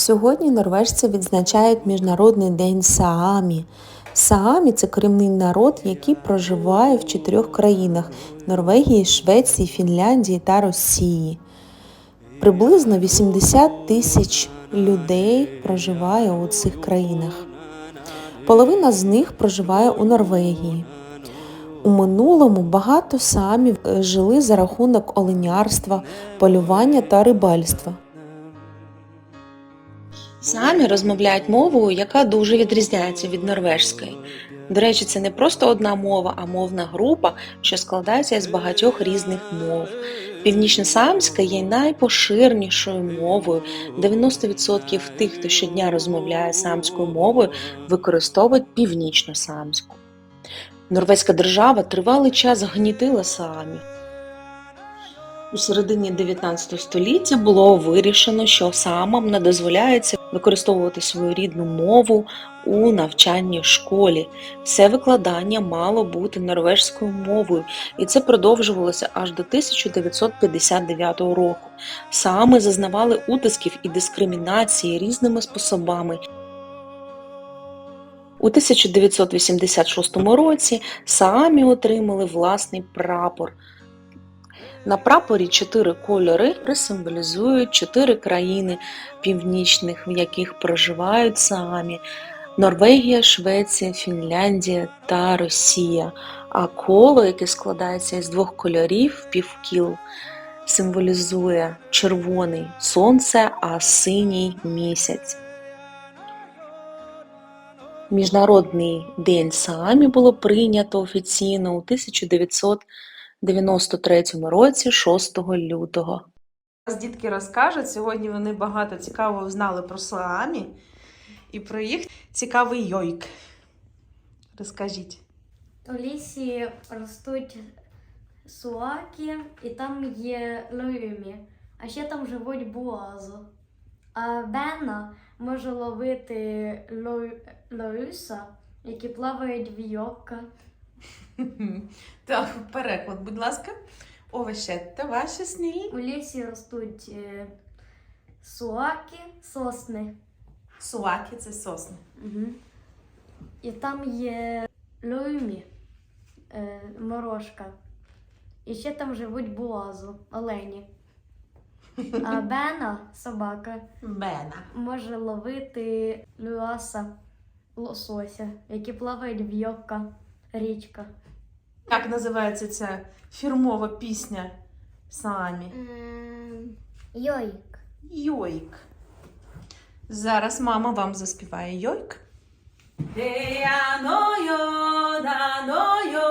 Сьогодні норвежці відзначають Міжнародний день Саамі. Саамі це корінний народ, який проживає в чотирьох країнах Норвегії, Швеції, Фінляндії та Росії. Приблизно 80 тисяч людей проживає у цих країнах. Половина з них проживає у Норвегії. У минулому багато самів е, жили за рахунок оленярства, полювання та рибальства. Самі розмовляють мовою, яка дуже відрізняється від норвежської. До речі, це не просто одна мова, а мовна група, що складається з багатьох різних мов. Північно-самська є найпоширенішою мовою. 90% тих, хто щодня розмовляє самською мовою, використовують північно-самську. Норвезька держава тривалий час гнітила самів. У середині 19 століття було вирішено, що самам не дозволяється використовувати свою рідну мову у навчанні в школі. Все викладання мало бути норвежською мовою, і це продовжувалося аж до 1959 року. Сами зазнавали утисків і дискримінації різними способами. У 1986 році Саамі отримали власний прапор. На прапорі чотири кольори символізують чотири країни північних, в яких проживають самі: Норвегія, Швеція, Фінляндія та Росія. А коло, яке складається із двох кольорів півкіл, символізує червоний сонце, а синій місяць. Міжнародний день Саамі було прийнято офіційно у 1993 році, 6 лютого. Зараз дітки розкажуть. Сьогодні вони багато цікавого знали про Саамі і про їх цікавий йойк. Розкажіть. У лісі ростуть суаки, і там є лоюмі, а ще там живуть буазо. А Бена може ловити лою- лоюса, які плавають в йока. Так, переклад, будь ласка. Овещетте, ваші снілі. У лісі ростуть е, суаки, сосни. Суаки це сосни. Угу. І там є лоюмі, е, морожка. І ще там живуть буазу, олені. А Бена, собака, Бена. може ловити люаса, лосося, які плавають в йока, річка. Як називається ця фірмова пісня Самі? Йойк. Йойк. Зараз мама вам заспіває йойк. Дея нойо, да нойо,